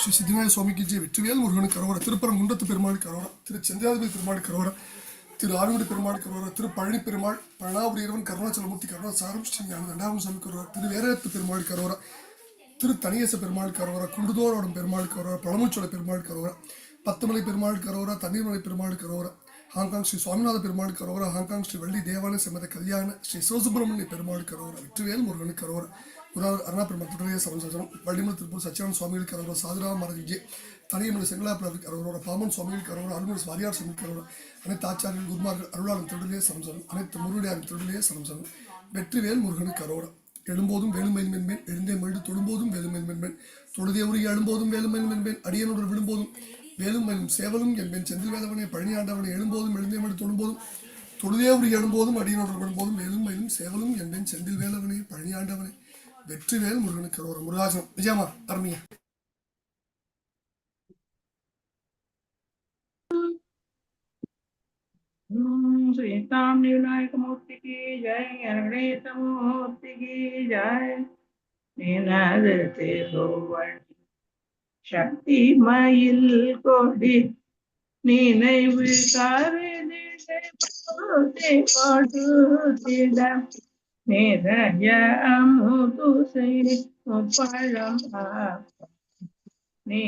ஸ்ரீ சித்திநாய சுவாமிக்கு ஜெய் வெற்றிவேல் முருகனுக்கு கரோர திருப்பரங்குன்றத்து பெருமாள் கரோர திரு செந்தியாதிபதி பெருமாள் கரோர திரு ஆறுமுடி பெருமாள் கரோர திரு பழனி பெருமாள் பழனாபுரி இரவன் கருணாச்சலமூர்த்தி கருணாசாரம் ஸ்ரீ ஞான தண்டாபுரம் சாமி கரோர திரு வேரத்து பெருமாள் கரோர திரு தனியேச பெருமாள் கரோர குண்டுதோரோடம் பெருமாள் கரோர பழமுச்சோட பெருமாள் கரோர பத்துமலை பெருமாள் கரோரா தண்ணீர்மலை பெருமாள் கரோரா ஹாங்காங் ஸ்ரீ சுவாமிநாத பெருமாள் கரோர ஹாங்காங் ஸ்ரீ வள்ளி தேவாலய சமத கல்யாண ஸ்ரீ சிவசுப்பிரமணிய பெருமாள் கரோர வெற்றிவேல் முருகன் கரோர குருநாதர் அருணா பெருமாள் தொடரிய சமசரம் வள்ளிமலை திருப்பூர் சச்சியானந்த சுவாமிகளுக்கு கரோர சாதுரா மரஜி தனியமலை செங்கலாபுரம் கரோர பாமன் சுவாமிகளுக்கு கரோர அருள்மொழி வாரியார் சுவாமிக்கு கரோர அனைத்து ஆச்சாரியர்கள் குருமார்கள் அருளாளன் திருடலே சரணம் அனைத்து முருகடியாரின் திருடலே சமசரம் வெற்றிவேல் முருகனுக்கு கரோர எழும்போதும் வேலுமையின் மென்பேன் எழுந்தே மழுது தொழும்போதும் வேலுமேல் மென்பேன் தொழுதே உருகி எழும்போதும் வேலுமையின் மென்பேன் அடியனுடன் விழும்போதும் வேலும் சேவலும் என்பேன். செந்தில் வேதவனை பழனி ஆண்டவனை எழும்போதும் எழுந்தே மழு தொழும்போதும் தொழுதே உரிய எழும்போதும் அடியனுடன் விழும்போதும் வேலும் மேலும் சேவலும் என்பேன். செந்தில் வேலவனே பழனியாண்டவனை வெற்றிவேல் முருகனுக்கு ஒரு முருகாசனம் விஜயமா அருமையா ओम श्री राम विनायक मूर्ति की जय गणेश मूर्ति की जय நினது திருவள் சக்தி மயில் கொடி நினைவு கருதிடை கொடுத்திட நிறைய அமுது பழம் நீ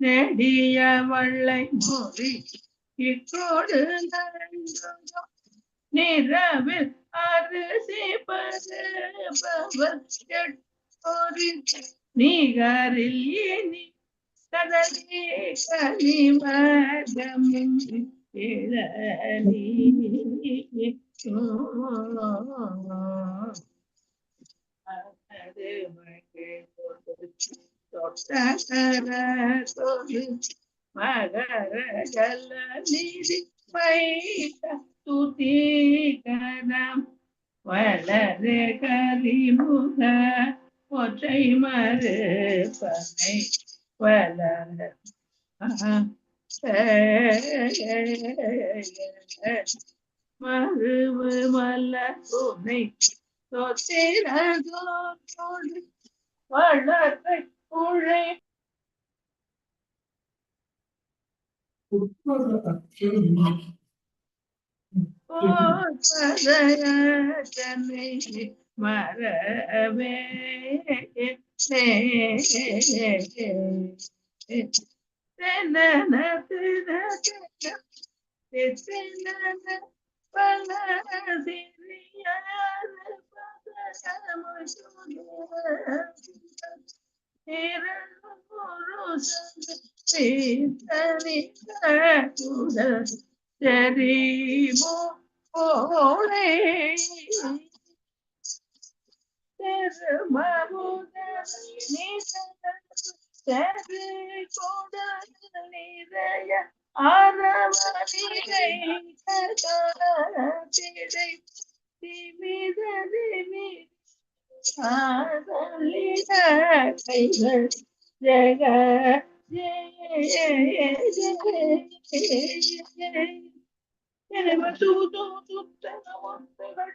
நெடிய வள்ளை மொழி இக்கோடு நிறவில் அரிசி பருபவர் நிகரில் இனி கதலி கனிமகமும் இளலி அது மகள் தொட்டகர தொழில் மகர ஜல நிதி வைத்த துதிகரம் வளர கரிமுக ஒற்றை மறுபனை வளர மறுவு மல்ல துணை சொத்திரதோடு வளர்த்தை உழை போதனை மரவே பல தெரியுமோ ஓடே நிறைய ஆரவணிகை கதிரை திமித திமி ஆதலிட கைகள் ஜெக ஜெய ஜெய எனவே தூது துத்தன ஒத்தகள்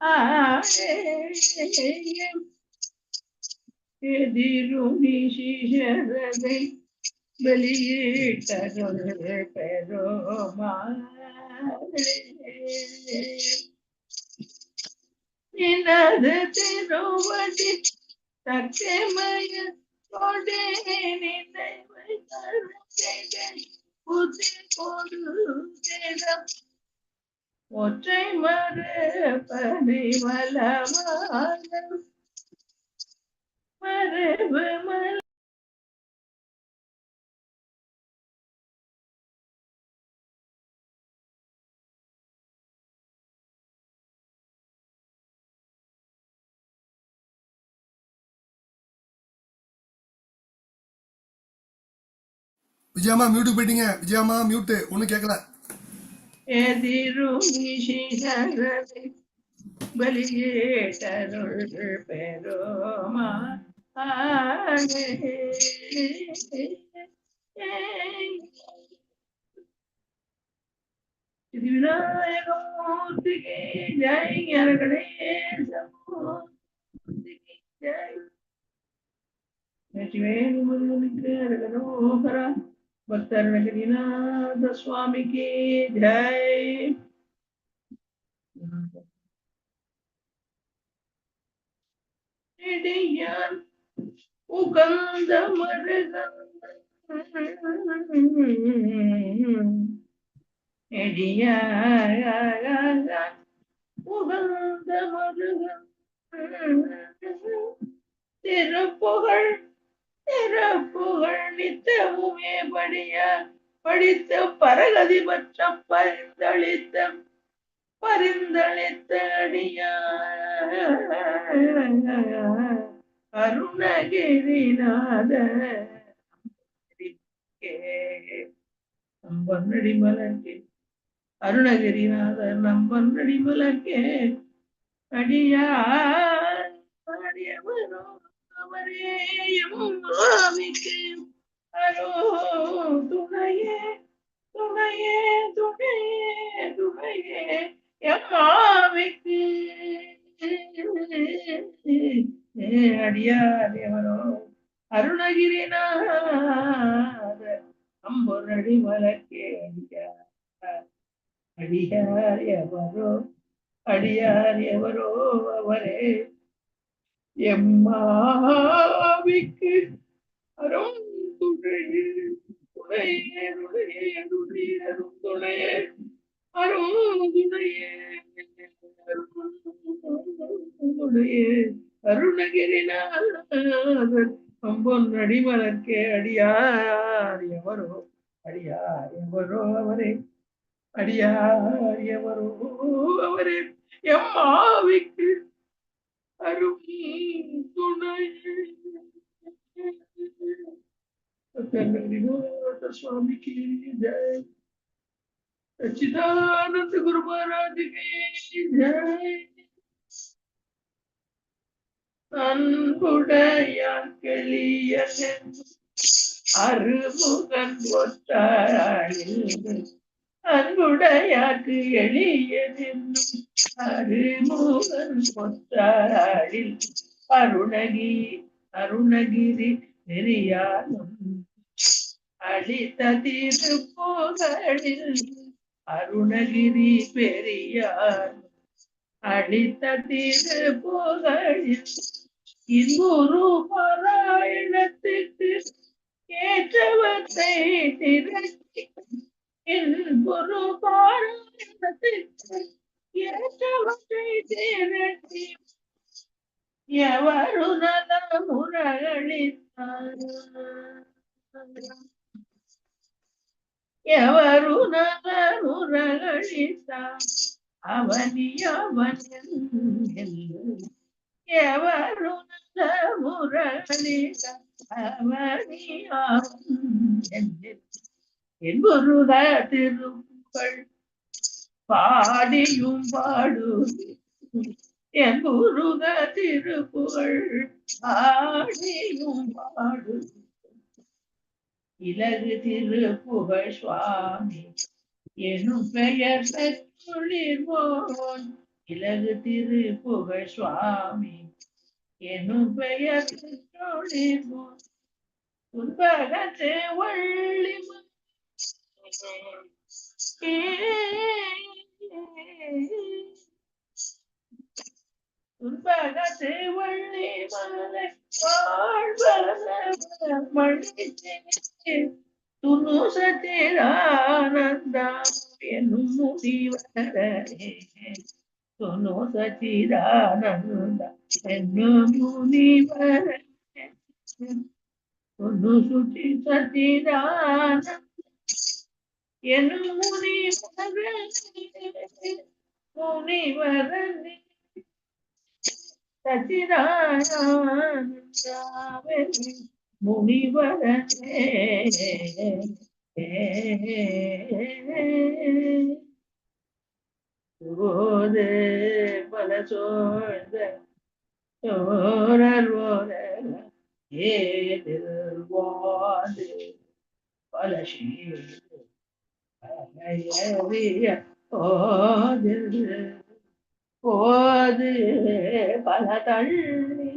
பெருமா எதிரும் சிஷரதை வெளியிட்டருள் பெருமா நினது திருவடி சத்தியமய கொடே நினைவை புத்தி கொடு ஒற்றை மறுபதை வளமான மரபு மல விஜயாமா மியூட்டுக்கு போயிட்டீங்க. விஜயாமா மியூட்டு ஒன்றும் கேட்கல எதிரும் நிஷிதரதை பலியேட்டருள் பெருமா இது விநாயகமூர்த்திக்கு ஜெய் கணேசமூர்த்திக்கு ஜெய் வெற்றிவேல் முருகனுக்கு அரகரோகரா பக்தர் நகரிநாத சுவாமிக்கு ஜெய் நெடியான் உகந்த மருகன் நெடியான் உகந்த மருகன் புகழ் நித்தவுமே படிய படித்த பரகதி பற்றம் பரிந்தளித்த பரிந்தளித்த அருணகிரிநாத நம்பன்னடி மலக்கே அருணகிரிநாத நம்பன்னடி மலக்கே அடியார் பாடியவரோ அவரே எம்மாமிக்கு அரோ துணையே துணையே துணையே துணையே எம்மாமிக்கு அடியார் எவரோ அருணகிரிநாத அம்பொருளடி மலர்க்கே அடியார். அடியார் எவரோ அடியார் எவரோ அவரே எம்மாவிக்கு அரும் துணையே துணையே அரும் துணையே அரும் அம்பொன் அடிமலர்க்கே அடியார் எவரோ அடியார் எவரோ அவரே அடியார் எவரோ அவரே எம்மாவிக்கு அரும் துணை சுவாமிக்கு ஜெய் சச்சிதானந்த குரு மகாராஜ் ஜெய் அன்புடையான் கெளியன் அருமுகன் ஒத்தாழில் அன்புடையாக்கு எளியதென்னும் அருமுகன் ஒத்தாளில் அருணகி அருணகிரி பெரியானும் அளித்த திருப்புகழில் அருணகிரி பெரியார் அளித்த திருப்புகழில் இன்புரு பாராயணத்துக்கு ஏற்றவத்தை திரட்டி இன்புரு பாராயணத்துக்கு ஏற்றவத்தை திரட்டி எவரு நல முரளித்தார் ఎవరు నలురగళిత అవని అవని ఎవరు నలురగళిత அவனி என்பருத திருப்புகள் பாடியும் பாடு என் முருக திருப்புகள் பாடியும் பாடு இலகு திருப்புகழ் சுவாமி எனும் பெயர் பெற்றுளிர்வோன். இலகு திருப்புகழ் சுவாமி எனும் பெயர் பெற்றுளிர்வோன். உன்பகத்தே வள்ளி உன்பகத்தே வள்ளி மலை துணு சச்சிதானந்தா என்னும் என்னும் முனிவரே துணு சுச்சி சச்சிதானந்த என்னும் முனிவரே முனிவரே போது பல சோழ்ந்த சோழர் போல பல சீ போது போது பல தள்ளி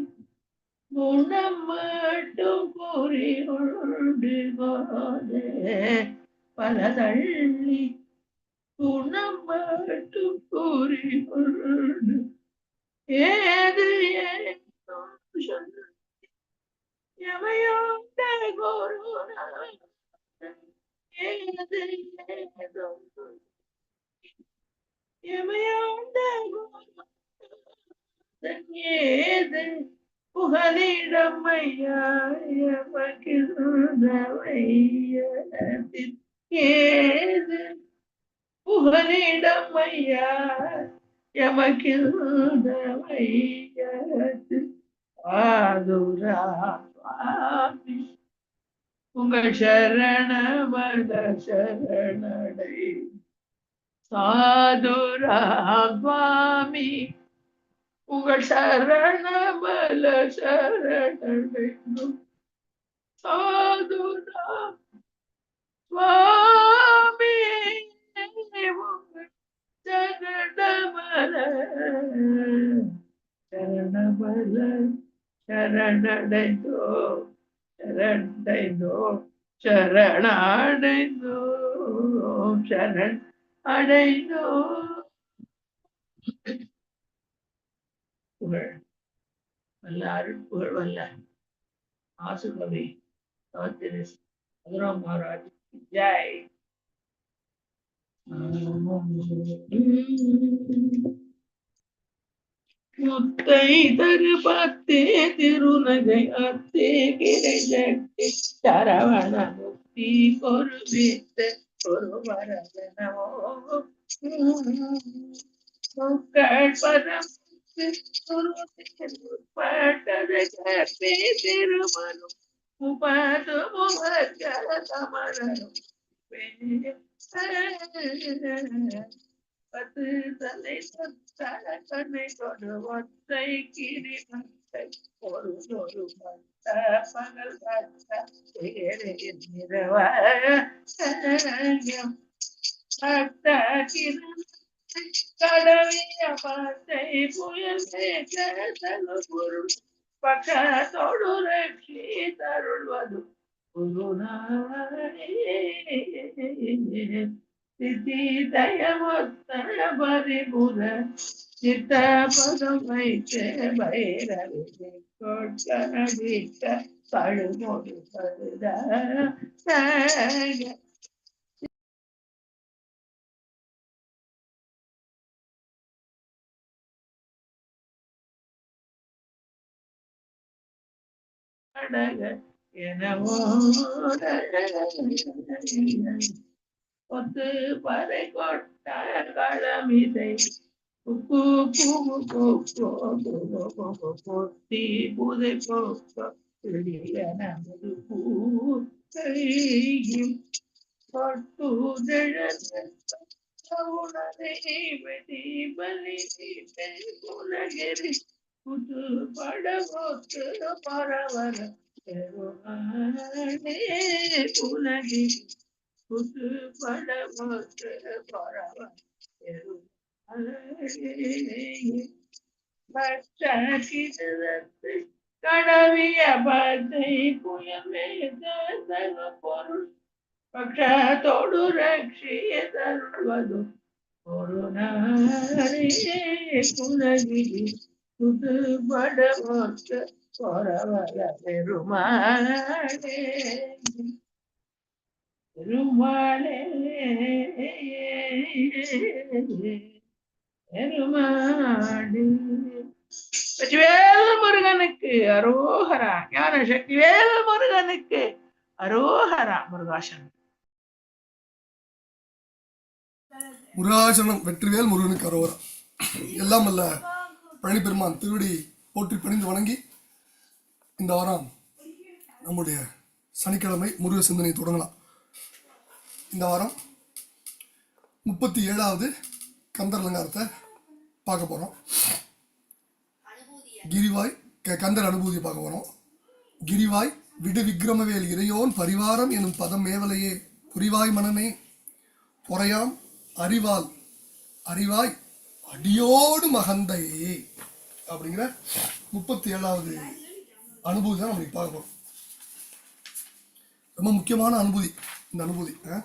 முன்னம் மட்டும் கூறி கொண்டு போது. பல தள்ளி குணம் மட்டும் கூறி கொண்டு ஏது ஏதும் சொல்ல எவையோட குருநாதன் ஏது ஏதும் சொல்ல எவையோட குருநாதன் ஏது உங்கள் சரணமத சரணடை. சாதுராம் சுவாமி உங்கள் சரணமல சரணடைந்தும் சாதுரா சுவாமி உங்கள் சரணமல சரணமல சரணடைந்தோ சரண்டைந்தோ சரணடைந்தோ சரண் அடைந்தோ புகழ் வல்ல அருள் புகழ் வல்ல ஆசுகவி சௌத்திரி மதுரா மகாராஜ் ஜெய் முத்தை தரு பத்தே திருநகை அத்தே கிரை ஜட்டி சரவண முக்தி பொறுவித்த ஒரு வரதனமோ முக்கள் பதம் பட்டதை கற்பே திருமணம் உபது முகஜல சமணம் பத்து தலை சத்தல கண்ணை கொடு கிரி மத்தை ஒரு ஒரு பகல் பத்த ஏழை நிறவயம் பக்த கிரண் கடவிய பத்தை புயல் பொருள் பக்கத்தோடு ரட்சி தருள்வது சித்தி தயமுத்தன சித்த பதம் வைத்த பைரவி கொட்கன வீட்ட பழுமொழி பருத அடக எனவோ கொத்து பறை கொட்ட களமிதை. பொத்தி புதை போக்க நமது பூயும் பட்டுதழை வெடி பலி உலகிரி புது படவோத்து பரவர பெருமானே புது படவோத்து பரவர பெருமானே கடவிய பத்தை புயமேத பொருள். பக்ஷத்தோடு ரட்சிய தருவது ஒரு நாளே புது படமொத்த பொறவர பெருமாளே பெருமாளே பெருமாளே. வெற்றிவேல் முருகனுக்கு அரோகரா ஞான சக்திவேல் முருகனுக்கு அரோகரா முருகாசனம். முருகாசனம் வெற்றிவேல் முருகனுக்கு அரோகரா. எல்லாம் அல்ல பழனி பெருமான் திருவடி போற்றி பணிந்து வணங்கி இந்த வாரம் நம்முடைய சனிக்கிழமை முருக சிந்தனை தொடங்கலாம். இந்த வாரம் முப்பத்தி ஏழாவது கந்தர் அலங்காரத்தை பார்க்க போகிறோம் கிரிவாய் க- கந்தர் அனுபூதி பார்க்க போகிறோம் கிரிவாய் விடு விக்ரமவேல் இறையோன் பரிவாரம் எனும் பதம் மேவலையே. புரிவாய் மனமே பொறையாம் அறிவால் அறிவாய் அடியோடு மகந்தையே. அப்படிங்கிற முப்பத்தி ஏழாவது அனுபூதி தான் நம்ம பார்க்க போகிறோம் ரொம்ப முக்கியமான அனுபூதி இந்த அனுபூதி ஆ?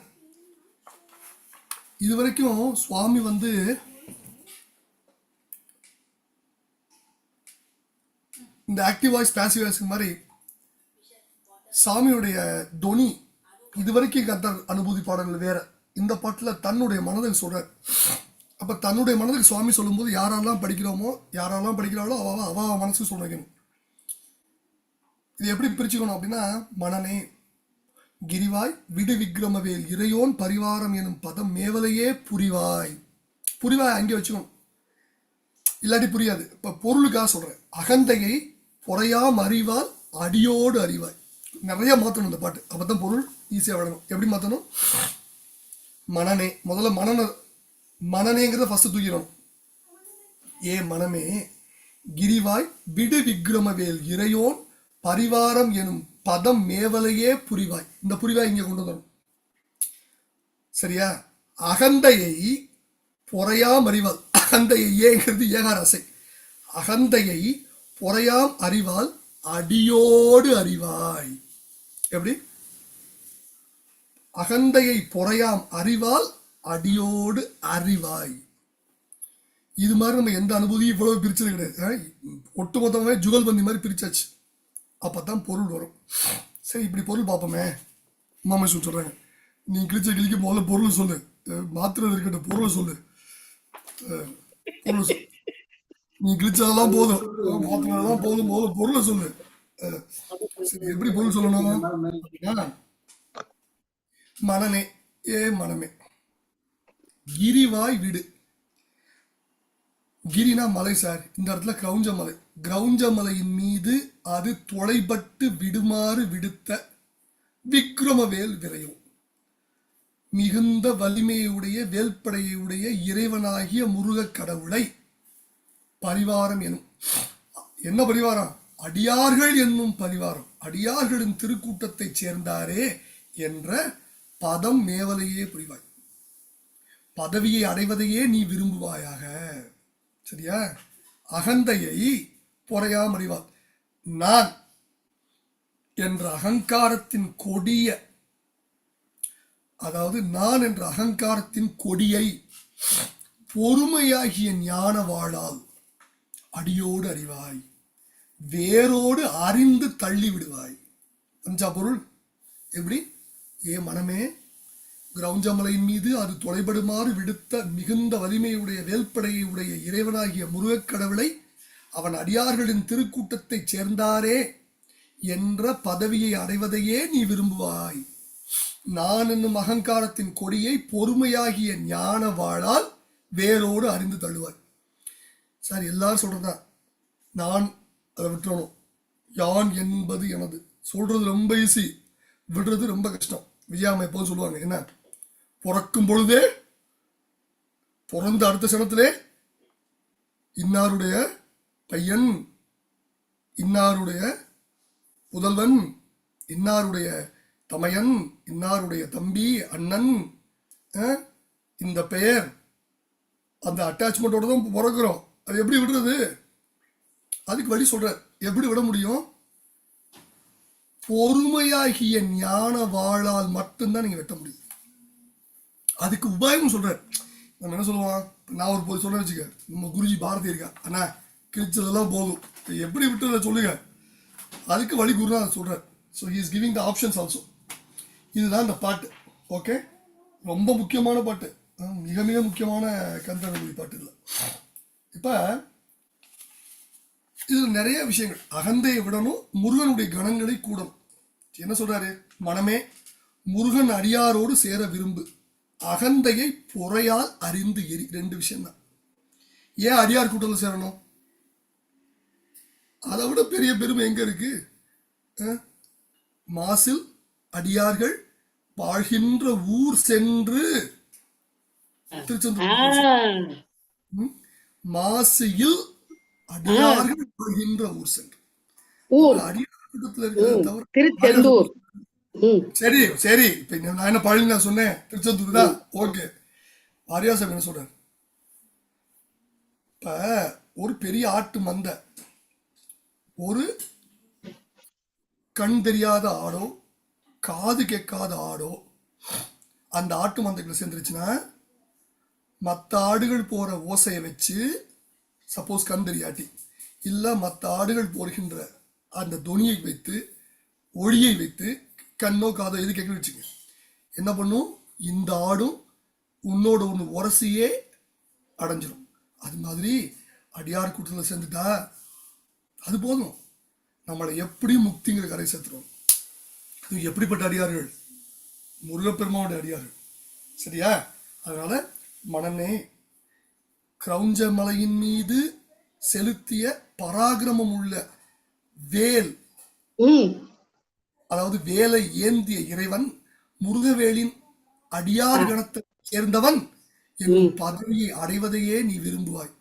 இது வரைக்கும் சுவாமி வந்து இந்த ஆக்டிவ் வாய்ஸ் பேசிவ் வாய்ஸ் மாதிரி சாமியுடைய தொனி இது வரைக்கும் கத்த அனுபூதி பாடல்கள் வேற. இந்த பாட்டில் தன்னுடைய மனதில் சொல்கிறார் அப்போ தன்னுடைய மனதுக்கு சுவாமி சொல்லும்போது யாரெல்லாம் படிக்கிறோமோ யாரெல்லாம் படிக்கிறாளோ அவ அவ மனசுக்கு மனசு சொல்லிக்கணும் இது எப்படி பிரிச்சுக்கணும் அப்படின்னா மனநே கிரிவாய் விடு விக்ரமவேல் இறையோன் பரிவாரம் எனும் பதம் மேவலையே புரிவாய். புரிவாய் அங்கே வச்சுக்கணும். இல்லாட்டி புரியாது. இப்போ பொருளுக்காக சொல்றேன். அகந்தையை பொறையாம் அறிவால் அடியோடு அறிவாய். நிறைய மாற்றணும் இந்த பாட்டு. அப்பதான் பொருள் ஈஸியாக விளங்கும் எப்படி மாற்றணும் மனநே. முதல்ல மனன மனநேங்கிறத ஃபஸ்ட்டு தூக்கிடணும். ஏ மனமே கிரிவாய் விடு விக்ரமவேல் இறையோன் பரிவாரம் எனும் பதம் மேவலையே புரிவாய். இந்த புரிவாய் இங்கே கொண்டு வரணும் சரியா? அகந்தையை பொறையாம் அறிவால் அகந்தையை ஏங்கிறது ஏகார அசை. அகந்தையை பொறையாம் அறிவால் அடியோடு அறிவாய். எப்படி? அகந்தையை பொறையாம் அறிவால் அடியோடு அறிவாய். இது மாதிரி நம்ம எந்த அனுபூதியும் இவ்வளவு பிரிச்சது கிடையாது. ஆ, ஒட்டுமொத்தமாவே ஜுகல்பந்தி மாதிரி பிரிச்சாச்சு. அப்பதான் பொருள் வரும். சரி இப்படி பொருள் பார்ப்போமே. மாமா சொல்கிறாங்க நீ கிழிச்ச கிழிக்க முதல்ல பொருள் சொல்லு. மாத்திரை இருக்கட்ட பொருள் சொல்லு. பொருள் சொல்லு நீ கிழிச்சதெல்லாம் போதும். அஹ், போதும். முதல்ல பொருளை சொல்லு. அஹ், சரி எப்படி பொருள் சொல்லணும் மனமே ஏ மனமே. கிரிவாய் விடு. கிரினா மலை சார். இந்த இடத்துல கவுஞ்ச மலை. கிரௌஞ்சமலையின் மீது அது தொலைபட்டு விடுமாறு விடுத்த விக்ரமவேல் விரையும். மிகுந்த வலிமையுடைய வேல்படையுடைய இறைவனாகிய முருகக் கடவுளை பரிவாரம் எனும். என்ன பரிவாரம்? அடியார்கள் என்னும் பரிவாரம். அடியார்களின் திருக்கூட்டத்தைச் சேர்ந்தாரே என்ற பதம் மேவலையே புரிவாய். பதவியை அடைவதையே நீ விரும்புவாயாக. சரியா? அகந்தையை பொறையாமறிவார் நான் என்ற அகங்காரத்தின் கொடிய அதாவது நான் என்ற அகங்காரத்தின் கொடியை பொறுமையாகிய ஞான வாழால் அடியோடு அறிவாய். வேரோடு அறிந்து தள்ளி விடுவாய். அஞ்சா பொருள்? எப்படி? ஏ மனமே கிரௌஞ்சமலையின் மீது அது தொலைபடுமாறு விடுத்த மிகுந்த வலிமையுடைய வேல்படையுடைய இறைவனாகிய முருகக் கடவுளை அவன் அடியார்களின் திருக்கூட்டத்தைச் சேர்ந்தாரே என்ற பதவியை அடைவதையே நீ விரும்புவாய். நான் என்னும் அகங்காரத்தின் கொடியை பொறுமையாகிய ஞான வாழால் வேரோடு அறிந்து தள்ளுவாய். சார் எல்லாரும் சொல்றதுதான் நான் அதை விட்டுறணும். யான் என்பது எனது. சொல்றது ரொம்ப ஈஸி விடுறது ரொம்ப கஷ்டம். விஜயாமை எப்போதும் சொல்லுவாங்க என்ன? பிறக்கும் பொழுதே பிறந்த அடுத்த சனத்திலே இன்னாருடைய பையன் இன்னாருடைய புதல்வன் இன்னாருடைய தமையன் இன்னாருடைய தம்பி அண்ணன் இந்த பெயர். அந்த அட்டாச்மெண்ட்டோட தான் பிறக்கிறோம். அது எப்படி விடுறது? அதுக்கு வழி சொல்கிற எப்படி விட முடியும்? பொறுமையாகிய ஞான வாழால் மட்டும்தான் நீங்கள் வெட்ட முடியும். அதுக்கு உபாயம் சொல்கிறேன் நம்ம என்ன சொல்லுவான் நான் ஒரு போய் சொல்ல வச்சுக்க நம்ம குருஜி பாரதி இருக்கா அண்ணா கிழிச்சதெல்லாம் போதும். எப்படி விட்டுறத சொல்லுங்க. அதுக்கு வழி குருநாதர் சொல்றார் so is giving the options also இதுதான் இந்த பாட்டு. ஓகே ரொம்ப முக்கியமான பாட்டு. மிக மிக முக்கியமான கந்தனபுரி பாட்டு இல்லை இப்போ இதில் நிறைய விஷயங்கள். அகந்தையை விடணும் முருகனுடைய கணங்களை கூடணும். என்ன சொல்றாரு? மனமே முருகன் அடியாரோடு சேர விரும்பு. அகந்தையை பொறையால் அறிந்து எரி. ரெண்டு விஷயம்தான். ஏன் அடியார் கூட்டத்தில் சேரணும்? அதை விட பெரிய பெருமை எங்க இருக்கு? மாசில் அடியார்கள் வாழ்கின்ற ஊர் சென்று திருச்செந்தூர்? மாசியில் அடியார்கள் வாழ்கின்ற ஊர் சென்று. அடியார் சரி சரி. இப்ப நான் என்ன பழனி நான் சொன்னேன்? திருச்செந்தூர் தான். ஓகே. ஆரியாசம் என்ன சொல்றாரு? இப்ப ஒரு பெரிய ஆட்டு மந்தை ஒரு கண் தெரியாத ஆடோ காது கேட்காத ஆடோ அந்த ஆட்டு மந்தைக்குள்ள சேர்ந்துருச்சுன்னா மற்ற ஆடுகள் போற ஓசையை வச்சு சப்போஸ் கண் தெரியாட்டி இல்ல மற்ற ஆடுகள் போடுகின்ற அந்த தொனியை வைத்து ஒளியை வைத்து கண்ணோ காதோ எது கேட்கணும் வச்சுங்க என்ன பண்ணும்? இந்த ஆடும் உன்னோட ஒன்று உரசியே அடைஞ்சிடும் அது மாதிரி அடியார் கூட்டத்தில் சேர்ந்துட்டா அது போதும். நம்மளை எப்படி முக்திங்கிற கரை சேர்த்துரும். அது எப்படிப்பட்ட அடியார்கள்? முருகப்பெருமாவோட அடியார்கள். சரியா? அதனால மனநே கிரௌஞ்ச மலையின் மீது செலுத்திய பராக்கிரமம் உள்ள வேல் அதாவது வேலை ஏந்திய இறைவன் முருகவேலின் அடியார் கணத்தை சேர்ந்தவன் என்னும் பதவியை அடைவதையே நீ விரும்புவாய்.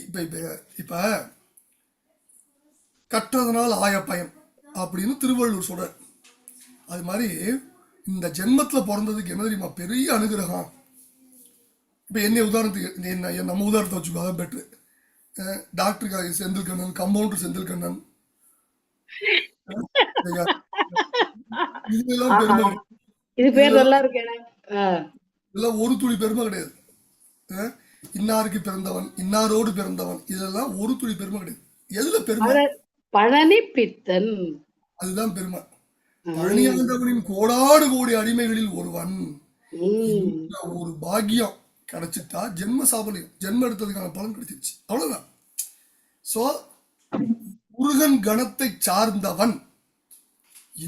இப்ப இப்ப இப்ப கற்றதனால் ஆய பயன் அப்படின்னு திருவள்ளுவர் சொல்றார். அது மாதிரி இந்த ஜென்மத்துல பிறந்ததுக்கு என்ன தெரியுமா? பெரிய அனுகிரகம். இப்ப என்னை உதாரணத்துக்கு என்ன என் நம்ம உதாரணத்தை வச்சுக்கோ அதான் பெட்ரு டாக்டர் செந்தில் கண்ணன் கம்பவுண்டர் செந்தில் கண்ணன் ஐயா, இதெல்லாம் ஒரு துளி பெருமை கிடையாது. இன்னாருக்கு பிறந்தவன் இன்னாரோடு பிறந்தவன் இதெல்லாம் ஒரு துளி பெருமை கிடையாது. எதுல பெருமை? பழனி பித்தன் அதுதான் பெருமை பழனியாண்டவனின் கோடாடு கோடி அடிமைகளில் ஒருவன். ஒரு பாக்கியம் கிடைச்சிட்டா ஜென்ம சாபலியம் ஜென்ம எடுத்ததுக்கான பலன் கிடைச்சிருச்சு. அவ்வளவுதான். சோ முருகன் கணத்தை சார்ந்தவன்.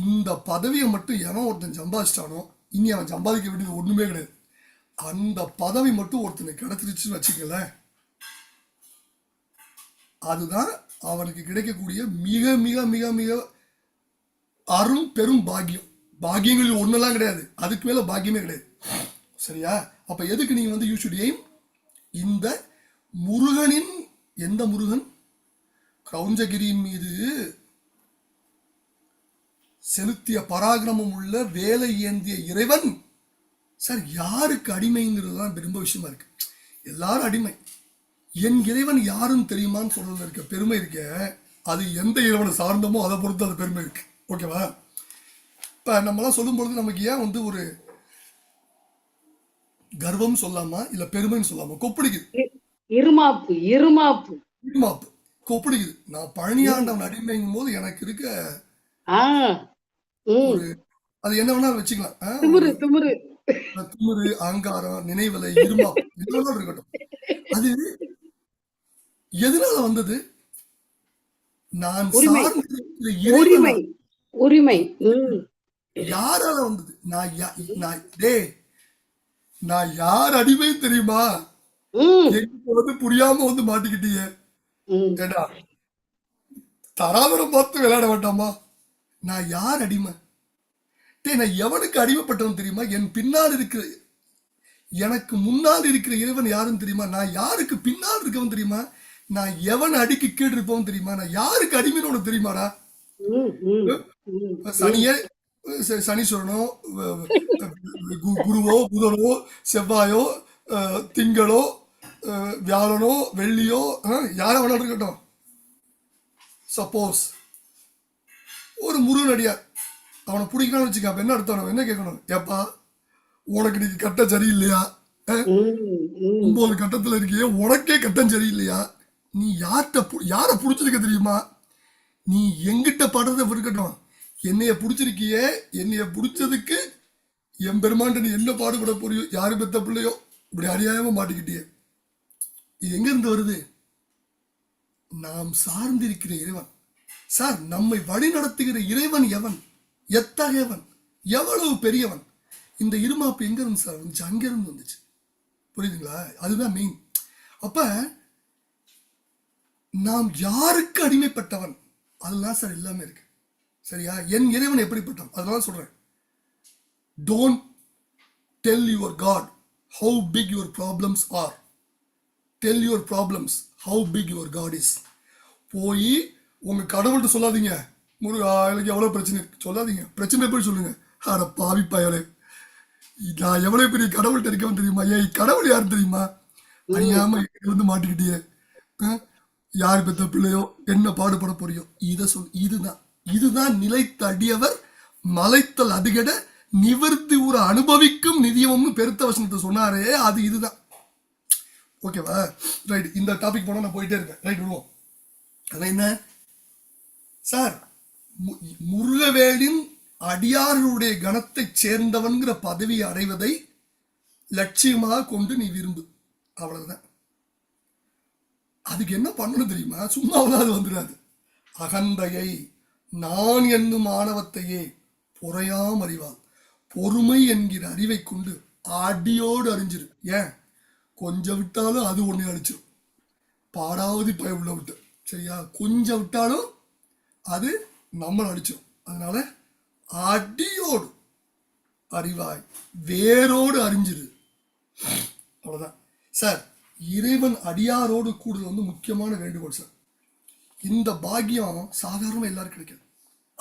இந்த பதவியை மட்டும் எவன் ஒருத்தன் சம்பாதிச்சிட்டானோ இனி அவன் சம்பாதிக்க வேண்டியது ஒண்ணுமே கிடையாது. அந்த பதவி மட்டும் ஒருத்தனுக்கு கிடைச்சிருச்சுன்னு வச்சுக்கலேன் அதுதான் அவனுக்கு கிடைக்கக்கூடிய மிக மிக மிக மிக அரும் பெரும் பாக்கியம். பாக்கியங்களில் ஒன்றெல்லாம் கிடையாது. அதுக்கு மேல பாக்கியமே கிடையாது. சரியா? அப்போ எதுக்கு நீங்க வந்து யூ ஷுட் எய்ம் இந்த முருகனின் எந்த முருகன்? கிரௌஞ்சகிரியின் மீது செலுத்திய பராக்கிரமம் உள்ள வேலை ஏந்திய இறைவன். சார் யாருக்கு அடிமைங்கிறது தான் ரொம்ப விஷயமா இருக்கு. எல்லாரும் அடிமை. என் இறைவன் யாருன்னு தெரியுமான்னு சொல்றதுல இருக்க பெருமை இருக்க. அது எந்த இறைவனை சார்ந்தமோ அதை பொறுத்து அது பெருமை இருக்கு. ஓகேவா? இப்ப நம்மலாம் சொல்லும் பொழுது நமக்கு ஏன் வந்து ஒரு கர்வம் சொல்லாமா? இல்ல பெருமைன்னு சொல்லாமா? கொப்படிக்குது. இருமாப்பு இருமாப்பு. மாப்பு கொப்படிக்குது. நான் பழனியாண்டவன் அடிமைங்கும் போது எனக்கு இருக்க அது என்ன வேணாலும் வச்சுக்கலாம். திமிரு திமிரு. திமிரு அகங்காரம் நினைவலை இருமா இதெல்லாம் இருக்கட்டும். அது எதனால வந்தது? நான் உரிமை. உரிமை. யாரால வந்தது? நான் நான் டேய் நான் யார் அடிமை தெரியுமா? வந்து புரியாம வந்து மாட்டிக்கிட்டீங்க. ஏடா தராதரம் பார்த்து விளையாட வேண்டாமா? நான் யார் அடிமை? டேய் நான் எவனுக்கு அடிமைப்பட்டவன் தெரியுமா? என் பின்னால் இருக்கிற எனக்கு முன்னால் இருக்கிற இறைவன் யாருன்னு தெரியுமா? நான் யாருக்கு பின்னால் இருக்கவன் தெரியுமா? நான் எவன் அடிக்கு கீழ் இருப்பவன் தெரியுமா? நான் யாருக்கு அடிமைன்னு உனக்கு தெரியுமாடா? சனியே சனீஸ்வரனோ குருவோ புதனோ செவ்வாயோ திங்களோ வியாழனோ வெள்ளியோ யாரை வேணாலும் இருக்கட்டும் சப்போஸ் ஒரு முருகன் அடியார். அவனை பிடிக்கணும்னு வச்சுக்க அப்ப என்ன அர்த்தம் என்ன கேட்கணும்? ஏப்பா உனக்கு இன்னைக்கு கட்டம் சரியில்லையா? ஒன்பது கட்டத்துல இருக்கியே உனக்கே கட்டம் சரியில்லையா? நீ யார்கிட்ட பு- யாரை பிடிச்சிருக்க தெரியுமா? நீ எங்கிட்ட படுறத இருக்கட்டும் என்னைய பிடிச்சிருக்கியே? என்னைய பிடிச்சதுக்கு என் பெருமாண்ட நீ என்ன பாடுபட போறியோ யாரு பெத்த பிள்ளையோ இப்படி அறியாயமா மாட்டிக்கிட்டியே. இது எங்கிருந்து வருது? நாம் சார்ந்திருக்கிற இறைவன். சார் நம்மை வழி நடத்துகிற இறைவன் எவன்? எத்தகையவன்? எவ்வளவு பெரியவன்? இந்த இருமாப்பு எங்க இருந்து சார் வந்துச்சு? அங்கிருந்து வந்துச்சு. புரியுதுங்களா? அதுதான் மெயின் அப்போ நாம் யாருக்கு அடிமைப்பட்டவன்? அதுதான் சார் எல்லாமே இருக்கு. சரியா? என் இறைவன் எப்படிப்பட்டவன்? அதெல்லாம் சொல்றேன். Don't tell your god how big your problems are tell your problems how big your god is போய் உங்க கடவுள்கிட்ட சொல்லாதீங்க. முருகா எனக்கு எவ்வளோ பிரச்சனை இருக்கு? சொல்லாதீங்க. பிரச்சனை போய் சொல்லுங்க. அட பாவி பயலே. நான் எவ்வளவு பெரிய கடவுள்கிட்ட இருக்கவன் தெரியுமா? ஏய் கடவுள் யார் தெரியுமா? அறியாம இங்க வந்து மாட்டிக்கிட்டியே. ஆ? யார் பெத்த பிள்ளையோ என்ன பாடுபட போறியோ? இதை சொல் இதுதான். இதுதான் நிலைத்தடியவர் மலைத்தல் அதுகட நிவர்த்தி ஒரு அனுபவிக்கும் நிதியமும் பெருத்த வசனத்தை சொன்னாரே அது இதுதான். ஓகேவா? ரைட் இந்த டாபிக் போனா நான் போயிட்டே இருக்கேன். ரைட் விடுவோம் அதான் என்ன? சார் மு- முருகவேலின் அடியார்களுடைய கணத்தை சேர்ந்தவன்கிற பதவியை அடைவதை லட்சியமாக கொண்டு நீ விரும்பு. அவ்வளவுதான். அதுக்கு என்ன பண்ணணும் தெரியுமா? சும்மாவெல்லாம் அது வந்துடாது அகந்தையை நான் என்னும் ஆணவத்தையே பொறையாம் அறிவாள் பொறுமை என்கிற அறிவை கொண்டு அடியோடு அறிஞ்சிரு. ஏன்? கொஞ்சம் விட்டாலும் அது ஒன்று அடிச்சிடும் பாடாவது பய உள்ள விட்டு. சரியா? கொஞ்சம் விட்டாலும் அது நம்மளை அடிச்சிடும் அதனால அடியோடு அறிவாய். வேரோடு அறிஞ்சிரு. அவ்வளோதான் சார் இறைவன் அடியாரோடு கூடுதல் வந்து முக்கியமான வேண்டுகோள் சார். இந்த பாக்கியம் சாதாரணமாக எல்லாரும் கிடைக்காது.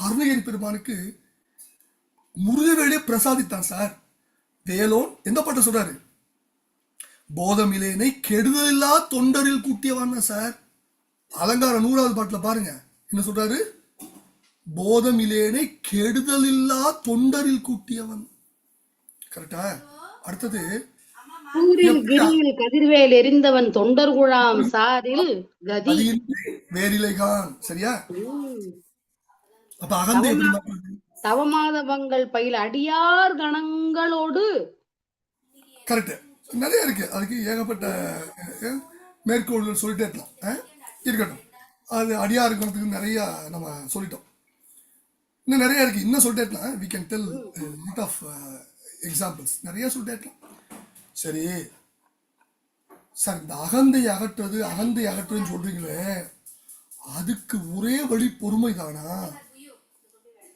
அருணகிரி பெருமானுக்கு முருகவேலே பிரசாதித்தான் சார். வேலோன் எந்த பாட்டை சொல்றாரு? போதமிலேனை கெடுதலில்லா தொண்டரில் கூட்டியவான் சார். அலங்கார நூறாவது பாட்டுல பாருங்க. என்ன சொல்றாரு? போதமிலேனை கெடுதலில்லா தொண்டரில் கூட்டியவன். கரெக்டா? அடுத்தது ஊரில் கிரியில் கதிர்வேல் எரிந்தவன் தொண்டர் குழாம் சாரில் கதி. வேறிலைகான். சரியா. அப்ப அகந்தை? தவமாதவங்கள் பயில் அடியார் கணங்களோடு. கரெக்ட் நிறைய இருக்கு. அதுக்கு ஏகப்பட்ட மேற்கோள்கள் சொல்லிட்டே இருக்கலாம். இருக்கட்டும். அது அடியா இருக்கிறதுக்கு நிறைய நம்ம சொல்லிட்டோம். இன்னும் நிறைய இருக்கு. இன்னும் சொல்லிட்டே இருக்கலாம். We can tell lot of examples நிறைய சொல்லிட்டே இருக்கலாம். சரி. சார் இந்த அகந்தை அகற்றுறது அகந்தை அகற்றுன்னு சொல்றீங்களே அதுக்கு ஒரே வழி பொறுமை தானா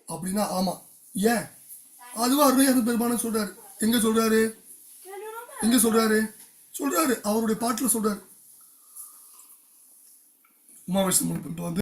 அப்படின்னா ஆமா. ஏன்? அதுவும் அருணையாசன் பெருமானம் சொல்றாரு. எங்க சொல்றாரு? எங்க சொல்றாரு? சொல்றாரு. அவருடைய பாட்டுல சொல்றாரு. உமாவேசம் வந்து